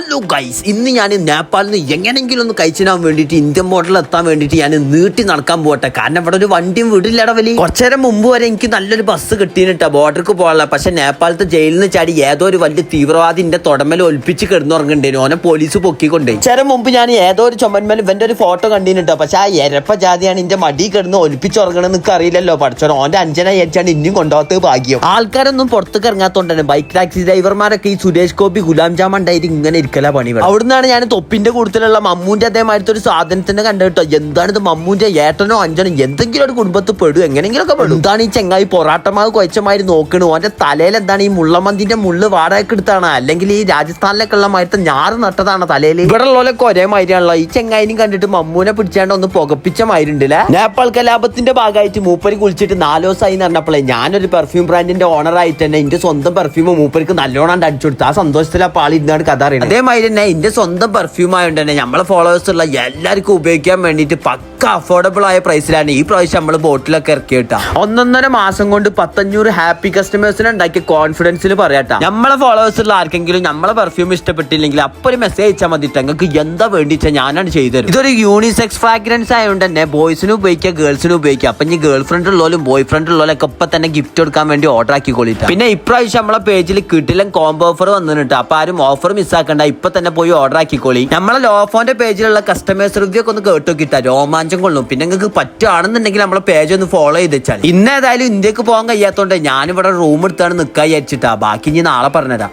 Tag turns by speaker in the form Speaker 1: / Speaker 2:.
Speaker 1: Hello guys ഇന്ന് ഞാൻ നേപ്പാളിൽ നിന്ന് എങ്ങനെയെങ്കിലും ഒന്ന് കഴിച്ചിടാൻ വേണ്ടിയിട്ട് ഇന്ത്യൻ ബോർഡറിൽ എത്താൻ വേണ്ടിയിട്ട് ഞാൻ നീട്ടി നടക്കാൻ പോട്ടെ കാരണം ഇവിടെ ഒരു വണ്ടിയും വീടില്ലട വലി കുറച്ചു നേരം മുമ്പ് വരെ എനിക്ക് നല്ലൊരു ബസ് കിട്ടിയിട്ടാ ബോർഡർക്ക് പോകാനുള്ള. പക്ഷെ നേപ്പാളത്തെ ജയിലിൽ നിന്ന് ചാടി ഏതോ ഒരു വലിയ തീവ്രവാദി എന്റെ തുടമൽ ഒലിപ്പിച്ച് കിടന്നുറങ്ങണ്ടേനു. ഓനെ പോലീസ് പൊക്കിക്കൊണ്ടേ. ചേരം മുമ്പ് ഞാൻ ഏതോ ഒരു ചുമന്മേൽ ഇവന്റെ ഒരു ഫോട്ടോ കണ്ടിട്ടോ പക്ഷെ ആ എരപ്പ ജാതിയാണ് എന്റെ മടി കിടന്ന് ഒലിപ്പിച്ചുറങ്ങണമെന്ന് എനിക്ക് അറിയില്ലല്ലോ. പഠിച്ചോ ഓന്റെ അഞ്ചന ഏറ്റാണ് ഇനിയും കൊണ്ടുപോകത്ത് ഭാഗ്യം. ആൾക്കാരൊന്നും പുറത്തേക്ക് ഇറങ്ങാത്തോണ്ടാണ്. ബൈക്ക് ടാക്സി ഡ്രൈവർമാരൊക്കെ ഈ സുരേഷ് ഗോപി ഗുലാം ജാം ഉണ്ടായിട്ട് ഇങ്ങനെ ഇരിക്കല പണി. അവിടുന്നാണ് ഞാൻ തൊപ്പിന്റെ കൂടുതലുള്ള മമ്മൂന്റെ അതേമാതിരത്തെ ഒരു സാധനത്തിന്റെ കണ്ടു കേട്ടോ. എന്താണ് ഇത് മമ്മൂന്റെ ഏട്ടനോ അഞ്ചനോ? എന്തെങ്കിലും ഒരു കുടുംബത്തിൽ പെടും എങ്ങനെയെങ്കിലും ഒക്കെ പെടും. എന്താണ് ഈ ചെങ്ങായി പൊറാട്ടമാവ് കൊച്ചമാതിരി നോക്കണു? ഓന്റെ തലയിൽ എന്താണ് ഈ മുള്ളമന്തിന്റെ മുള്ള് വാടകയ്ക്ക് എടുത്താണ്? അല്ലെങ്കിൽ ഈ രാജസ്ഥാനിലൊക്കെ ഉള്ള മാതിരത്തെ ഞാറ് നട്ടതാണ് തലയിൽ ഇവിടെ ഉള്ളവരൊക്കെ ഒരേ മാതിരിയാണല്ലോ. ഈ ചെങ്ങായിനും കണ്ടിട്ട് മമ്മൂനെ പിടിച്ചാണ്ട് ഒന്ന് പുകപ്പിച്ച മാതിരിണ്ടല്ലേ നേപ്പാൾ കലാപത്തിന്റെ ഭാഗമായിട്ട് മൂപ്പര് കുളിച്ചിട്ട് നാലു ദിവസമായി എന്ന് പറഞ്ഞപ്പോഴേ ഞാനൊരു പെർഫ്യൂം ബ്രാൻഡിന്റെ ഓണർ ആയിട്ട് തന്നെ എന്റെ സ്വന്തം പെർഫ്യൂം മൂപ്പർക്ക് നല്ലോണം അടിച്ചു കൊടുത്തു. ആ സന്തോഷത്തിൽ ആ പാളി ഇന്നാണ് കഥ അറിയുന്നത് അതേമാതിരി തന്നെ എന്റെ സ്വന്തം പെർഫ്യൂം ആയതുകൊണ്ട് തന്നെ നമ്മളെ ഫോളോവേഴ്സുള്ള എല്ലാവർക്കും ഉപയോഗിക്കാൻ വേണ്ടിയിട്ട് പക്ക അഫോർഡബിൾ ആയ പ്രൈസിലാണ് ഈ പ്രാവശ്യം നമ്മൾ ബോട്ടിലൊക്കെ ഇറക്കി കേട്ടോ. ഒന്നൊന്നര മാസം കൊണ്ട് പത്തഞ്ഞൂറ് ഹാപ്പി കസ്റ്റമേഴ്സിനെ ഉണ്ടാക്കിയ കോൺഫിഡൻസിൽ പറയാട്ടാ നമ്മളെ ഫോളോവേഴ്സുള്ള ആർക്കെങ്കിലും നമ്മളെ പെർഫ്യൂം ഇഷ്ടപ്പെട്ടില്ലെങ്കിൽ അപ്പൊ ഒരു മെസ്സേജ് അയച്ചാൽ മതി നിങ്ങൾക്ക് എന്താ വേണ്ടിച്ചാ ഞാനാണ് ചെയ്തത് ഇതൊരു യൂണിസെക്സ് ഫ്രാഗ്രൻസ് ആയതുകൊണ്ട് തന്നെ ബോയ്സിനും ഉപയോഗിക്കുക ഗേൾസിനും ഉപയോഗിക്കുക അപ്പൊ ഇനി ഗേൾ ഫ്രണ്ട് ഉള്ളവരും ബോയ് ഫ്രണ്ട് ഉള്ളവരൊക്കെ ഒപ്പം തന്നെ ഗിഫ്റ്റ് കൊടുക്കാൻ വേണ്ടി ഓർഡർ ആക്കി ആക്കിക്കോളിട്ടാ പിന്നെ ഇപ്രാവശ്യം നമ്മളെ പേജിൽ കിട്ടില്ല കോംബോ ഓഫർ വന്നിട്ട് അപ്പൊ ആരും ഓഫർ മിസ്സാക്കണ്ട ഇപ്പൊ തന്നെ പോയി ഓർഡർ ആക്കിക്കോളി. നമ്മളെ ലോഫോന്റെ പേജിലുള്ള കസ്റ്റമേഴ്സ് റിവ്യൂ ഒക്കെ ഒന്ന് കേട്ടോ കിട്ടാ രോമാഞ്ചം കൊള്ളും. പിന്നെ നിങ്ങൾക്ക് പറ്റുകയാണെന്നുണ്ടെങ്കിൽ നമ്മളെ പേജ് ഒന്ന് ഫോളോ ചെയ്ത് വെച്ചാൽ ഇന്ന് ഏതായാലും ഇന്ത്യയ്ക്ക് പോകാൻ കഴിയാത്തോണ്ട് ഞാനിവിടെ റൂം എടുത്താണ് നിൽക്കാൻ വിചാരിച്ചിട്ടാ. ബാക്കി ഇനി നാളെ പറഞ്ഞുതരാം